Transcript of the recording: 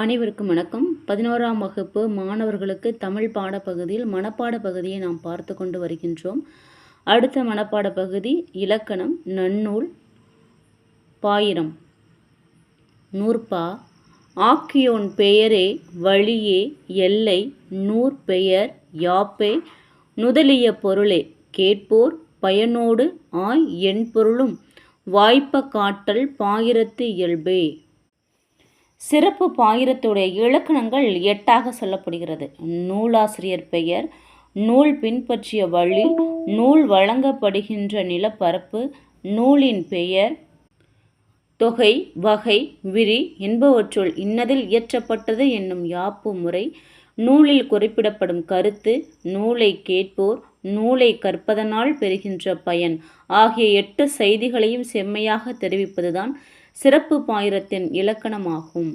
அனைவருக்கும் வணக்கம். பதினோராம் வகுப்பு மாணவர்களுக்கு தமிழ் பாடப்பகுதியில் மனப்பாட பகுதியை நாம் பார்த்து கொண்டு வருகின்றோம். அடுத்த மனப்பாட பகுதி இலக்கணம் நன்னூல் பாயிரம். நூற்பா ஆக்கியோன் பெயரே வழியே எல்லை நூற்பெயர் யாப்பே நுதலிய பொருளே கேட்போர் பயனோடு ஆய் என் பொருளும் வாய்ப்ப காட்டல் பாயிரத்து இயல்பே. சிறப்பு பாயிரத்துடைய இலக்கணங்கள் எட்டாக சொல்லப்படுகிறது. நூலாசிரியர் பெயர் நூல் பின்பற்றிய வழி நூல் வழங்கப்படுகின்ற நிலப்பரப்பு நூலின் பெயர் தொகை வகை விரி என்பவற்றுள் இன்னதில் இயற்றப்பட்டது என்னும் யாப்பு முறை நூலில் குறிப்பிடப்படும் கருத்து நூலை கேட்போர் நூலை கற்பதனால் பெறுகின்ற பயன் ஆகிய எட்டு செய்திகளையும் செம்மையாக தெரிவிப்பதுதான் சிறப்பு பாயிரத்தின் இலக்கணமாகும்.